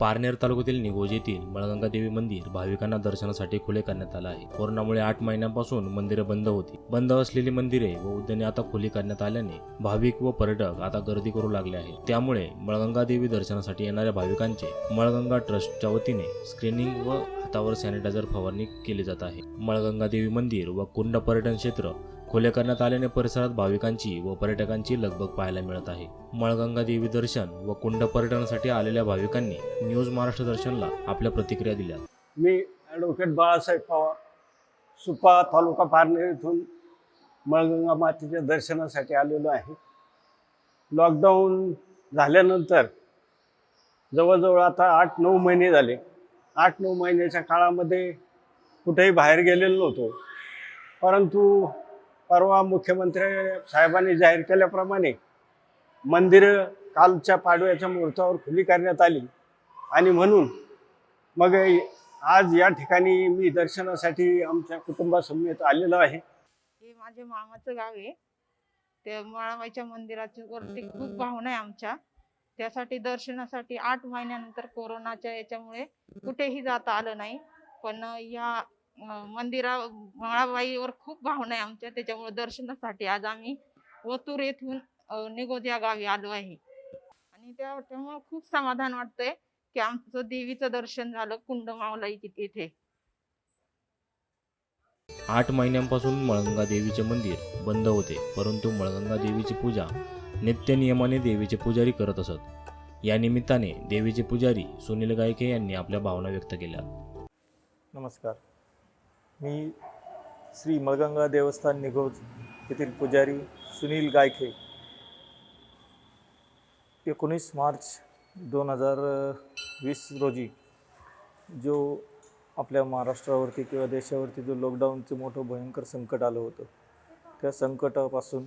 पारनेर तालुक्यातील निगोज येथील मळगंगा देवी मंदिर भाविकांना दर्शनासाठी खुले करण्यात आलं आहे. कोरोनामुळे आठ महिन्यांपासून मंदिरे बंद होती. बंद असलेली मंदिरे व उद्याने आता खुली करण्यात आल्याने भाविक व पर्यटक आता गर्दी करू लागले आहेत. त्यामुळे मळगंगा देवी दर्शनासाठी येणाऱ्या भाविकांचे मळगंगा ट्रस्टच्या वतीने स्क्रीनिंग व हातावर सॅनिटायझर फवारणी केली जात आहे. मळगंगा देवी मंदिर व कुंड पर्यटन क्षेत्र खुले करण्यात आल्याने परिसरात भाविकांची व पर्यटकांची लगबग पाहायला मिळत आहे. मळगंगा देवी दर्शन व कुंड पर्यटनासाठी आलेल्या भाविकांनी न्यूज महाराष्ट्र दर्शनला आपल्या प्रतिक्रिया दिल्या. मी ॲडव्होकेट बाळासाहेब पवार सुपा तालुका पारनेर इथून मळगंगा मातेच्या दर्शनासाठी आलेलो आहे. लॉकडाऊन झाल्यानंतर जवळजवळ आता आठ नऊ महिने झाले. आठ नऊ महिन्याच्या काळामध्ये कुठेही बाहेर गेलेलो नव्हतो. परंतु परवा मुख्यमंत्री साहेबांनी जाहीर केल्याप्रमाणे मंदिरं कालच्या पाडव्याच्या मुहूर्तावर खुली करण्यात आली. आणि म्हणून मग आज या ठिकाणी मी दर्शनासाठी आमच्या कुटुंबासमेत आलेलो आहे. हे माझे मामाचं गाव आहे. त्या माळाबाईच्या मंदिराची वरती खूप भावना आहे आमच्या. त्यासाठी दर्शनासाठी आठ महिन्यानंतर कोरोनाच्या याच्यामुळे कुठेही जाता आलं नाही. पण या मंदिरा मळाबाईवर खूप भावना आहे आमच्या. त्याच्यामुळे दर्शनासाठी आज आम्ही ओतूर येथून अं, निगोज या गावी आलो आहे. आणि त्या त्यामुळे खूप समाधान वाटतंय की आमचं देवीचं दर्शन झालं कुंड मावलाई तिथे आठ महिन्यांपासून मळगंगा देवीचे मंदिर बंद होते परंतु मळगंगा देवीची पूजा नित्य नियमाने देवीचे पुजारी करत असत. या निमित्ताने देवीचे पुजारी सुनील गायके यांनी आपल्या भावना व्यक्त केल्या. नमस्कार. मी श्री मळगंगा देवस्थान निघोज येथील पुजारी सुनील गायखे. एकोणीस मार्च दोन हजार वीस रोजी जो आपल्या महाराष्ट्रावरती किंवा देशावरती जो लॉकडाऊनचं मोठं भयंकर संकट आलं होतं त्या संकटापासून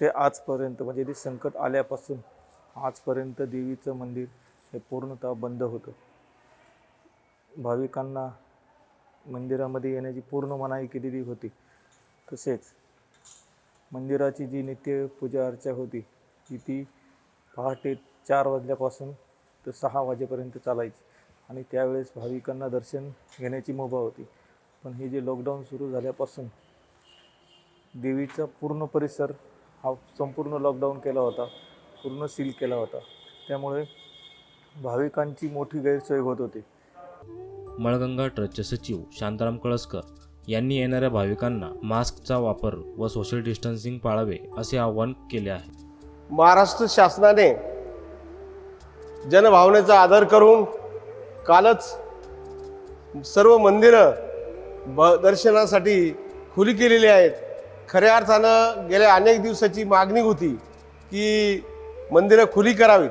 ते आजपर्यंत म्हणजे ते संकट आल्यापासून आजपर्यंत देवीचं मंदिर हे पूर्णतः बंद होतं. भाविकांना मंदिरामध्ये येण्याची पूर्ण मनाई केलेली होती. तसेच मंदिराची जी नित्य पूजा अर्चा होती ती ती पहाटे चार वाजल्यापासून तर सहा वाजेपर्यंत चालायची. आणि त्यावेळेस भाविकांना दर्शन घेण्याची मुभा होती. पण हे जे लॉकडाऊन सुरू झाल्यापासून देवीचा पूर्ण परिसर हा संपूर्ण लॉकडाऊन केला होता पूर्ण सील केला होता. त्यामुळे भाविकांची मोठी गैरसोय होत होती. मळगंगा ट्रस्टचे सचिव शांताराम कळसकर यांनी येणाऱ्या भाविकांना मास्कचा वापर व सोशल डिस्टन्सिंग पाळावे असे आवाहन केले आहे. महाराष्ट्र शासनाने जनभावनेचा आदर करून कालच सर्व मंदिरं ब दर्शनासाठी खुली केलेली आहेत. खऱ्या अर्थानं गेल्या अनेक दिवसाची मागणी होती की मंदिरं खुली करावीत.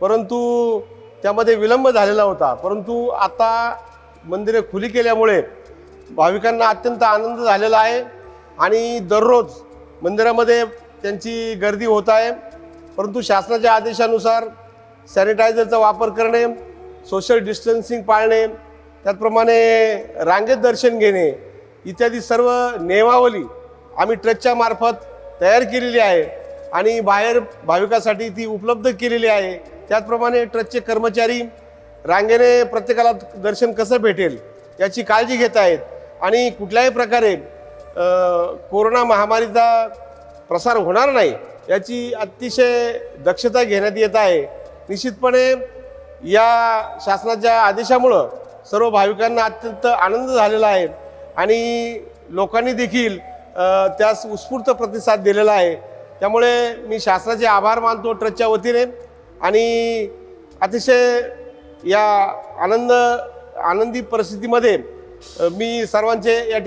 परंतु त्यामध्ये विलंब झालेला होता. परंतु आता मंदिरे खुली केल्यामुळे भाविकांना अत्यंत आनंद झालेला आहे आणि दररोज मंदिरामध्ये त्यांची गर्दी होत आहे. परंतु शासनाच्या आदेशानुसार सॅनिटायझरचा वापर करणे सोशल डिस्टन्सिंग पाळणे त्याचप्रमाणे रांगेत दर्शन घेणे इत्यादी सर्व नियमावली आम्ही ट्रस्टच्या मार्फत तयार केलेली आहे आणि बाहेर भाविकासाठी ती उपलब्ध केलेली आहे. त्याचप्रमाणे ट्रस्टचे कर्मचारी रांगेने प्रत्येकाला दर्शन कसं भेटेल याची काळजी घेत आहेत. आणि कुठल्याही प्रकारे कोरोना महामारीचा प्रसार होणार नाही याची अतिशय दक्षता घेण्यात येत आहे. निश्चितपणे या शासनाच्या आदेशामुळं सर्व भाविकांना अत्यंत आनंद झालेला आहे आणि लोकांनी देखील त्यास उत्स्फूर्त प्रतिसाद दिलेला आहे. त्यामुळे मी शासनाचे आभार मानतो ट्रस्टच्या वतीने आणि अतिशय या आनंद आनंदी परिस्थितीमध्ये मी सर्वांचे या